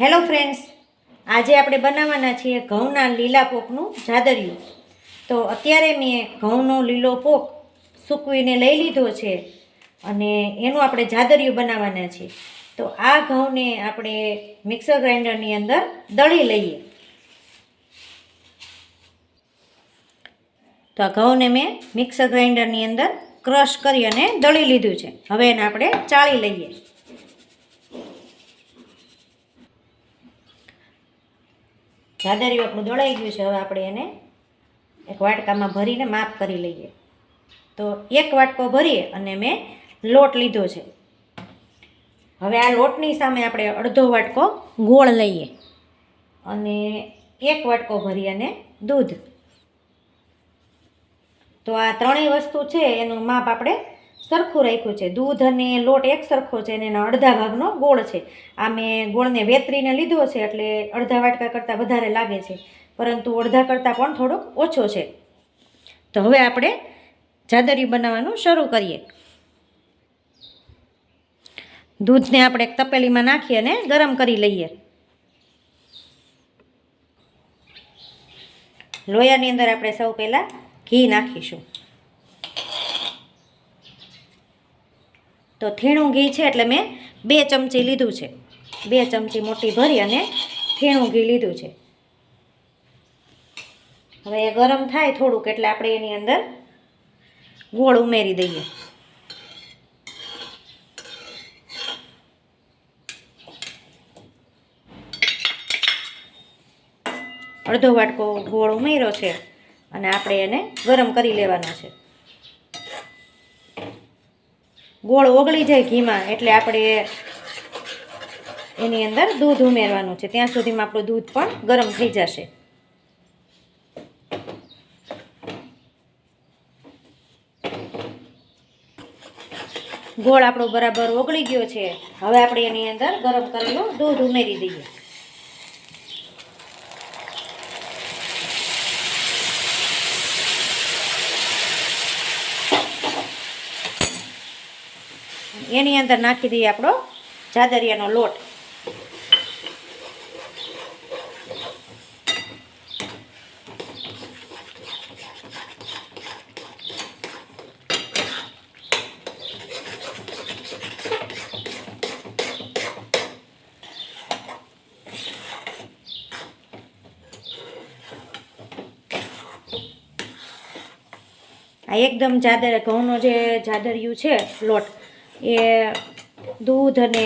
Hello friends, આજે આપણે બનાવવાના છીએ ઘઉંના લીલા પોકનું જાદરિયું. તો અત્યારે મેં ઘઉંનો લીલો પોક સૂકવીને લઈ લીધો છે અને એનું આપણે જાદરિયું બનાવવાના છીએ. તો આ ઘઉંને આપણે મિક્સર ગ્રાઇન્ડરની અંદર દળી લઈએ. તો આ ઘઉંને મેં મિક્સર ગ્રાઇન્ડરની અંદર ક્રશ કરી અને દળી લીધું છે. હવે એને આપણે ચાળી લઈએ. જાદરિયું આપણું દળાઈ ગયું છે. હવે આપણે એને એક વાટકામાં ભરીને માપ કરી લઈએ. તો એક વાટકો ભરીએ અને મેં લોટ લીધો છે. હવે આ લોટની સામે આપણે અડધો વાટકો ગોળ લઈએ અને એક વાટકો ભરી અને દૂધ. તો આ ત્રણેય વસ્તુ છે, એનું માપ આપણે સરખું રાખ્યું છે. દૂધ અને લોટ એક સરખો છે અને એના અડધા ભાગનો ગોળ છે. આ મેં ગોળને વેતરીને લીધો છે એટલે અડધા વાટકા કરતાં વધારે લાગે છે. પરંતુ અડધા કરતાં પણ થોડોક ઓછો છે. તો હવે આપણે જાદરી બનાવવાનું શરૂ કરીએ. દૂધને આપણે એક તપેલીમાં નાખી અને ગરમ કરી લઈએ. લોયાની અંદર આપણે સૌ પહેલાં ઘી નાખીશું. તો થીણું ઘી છે એટલે મેં બે ચમચી લીધું છે. બે ચમચી મોટી ભરી અને થીણું ઘી લીધું છે. હવે એ ગરમ થાય થોડુંક એટલે આપણે એની અંદર ગોળ ઉમેરી દઈએ. અડધો વાટકો ગોળ ઉમેર્યો છે અને આપણે એને ગરમ કરી લેવાનો છે. ગોળ ઓગળી જાય ઘીમાં, એટલે આપણે એની અંદર દૂધ ઉમેરવાનું છે. ત્યાં સુધીમાં આપણું દૂધ પણ ગરમ થઈ જશે. ગોળ આપણો બરાબર ઓગળી ગયો છે. હવે આપણે એની અંદર ગરમ કરેલું દૂધ ઉમેરી દઈએ. એની અંદર નાખી દઈએ આપણો જાદરિયાનો લોટ. આ એકદમ જાદર ઘઉંનો જે જાદરિયું છે લોટ. એ દૂધ અને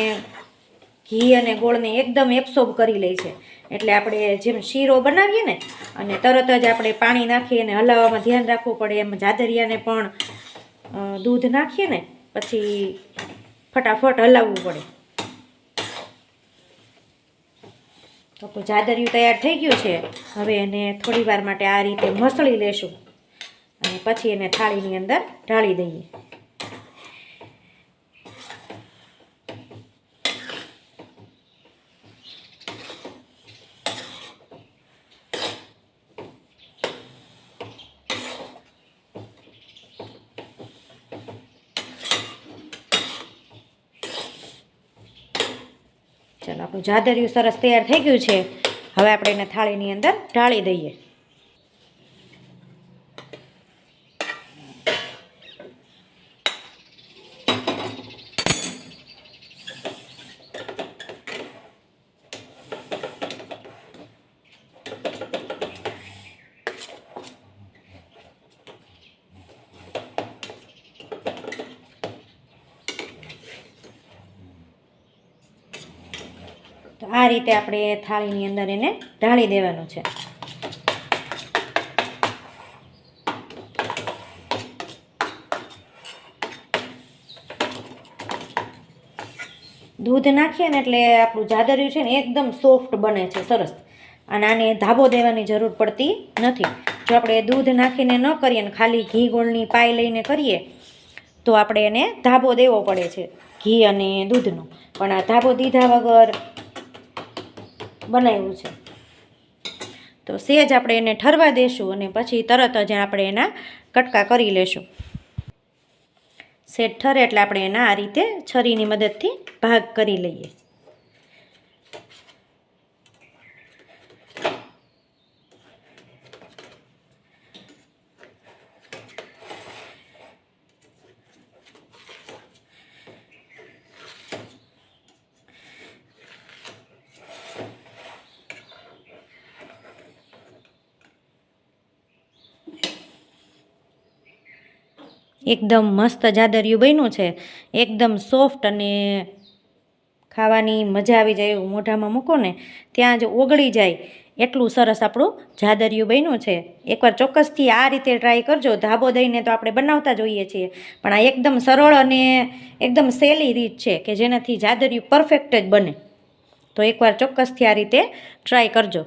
ઘી અને ગોળને એકદમ એબ્સોર્બ કરી લે છે. એટલે આપણે જેમ શીરો બનાવીએ ને, અને તરત જ આપણે પાણી નાખીએ અને હલાવવામાં ધ્યાન રાખવું પડે. એમ જાદરિયાને પણ દૂધ નાખીએ ને, પછી ફટાફટ હલાવવું પડે. તો તો જાદરિયું તૈયાર થઈ ગયું છે, હવે એને થોડી માટે આ રીતે મસળી લેશું. અને પછી એને થાળીની અંદર ઢાળી દઈએ. ચાલો, આપણું જાદરિયું સરસ તૈયાર થઈ ગયું છે. હવે આપણે એને થાળીની અંદર ઢાળી દઈએ. તો આ રીતે આપણે થાળીની અંદર એને ઢાળી દેવાનું છે. દૂધ નાખીએ ને એટલે આપણું જાદરિયું છે ને એકદમ સોફ્ટ બને છે, સરસ. અને આને ધાબો દેવાની જરૂર પડતી નથી. જો આપણે દૂધ નાખીને ન કરીએ ને ખાલી ઘી ગોળની પાઈ લઈને કરીએ, તો આપણે એને ધાબો દેવો પડે છે, ઘી અને દૂધનો. પણ આ ધાબો દીધા વગર બનાવ્યું છે. તો સેજ આપણે એને ઠરવા દેશું અને પછી તરત જ આપણે એના કટકા કરી લેશું. સેટ ઠરે એટલે આપણે એના આ રીતે છરીની મદદથી ભાગ કરી લઈએ. એકદમ મસ્ત જાદરિયું બન્યું છે. એકદમ સોફ્ટ અને ખાવાની મજા આવી જાય એવું મોઢામાં મૂકો ને, ત્યાં જ ઓગળી જાય. એટલું સરસ આપણું જાદરિયું બન્યું છે. એકવાર ચોક્કસથી આ રીતે ટ્રાય કરજો. ધાબો દઈને તો આપણે બનાવતા જોઈએ છીએ. પણ આ એકદમ સરળ અને એકદમ સહેલી રીત છે કે જેનાથી જાદરિયું પરફેક્ટ જ બને. તો એકવાર ચોક્કસથી આ રીતે ટ્રાય કરજો.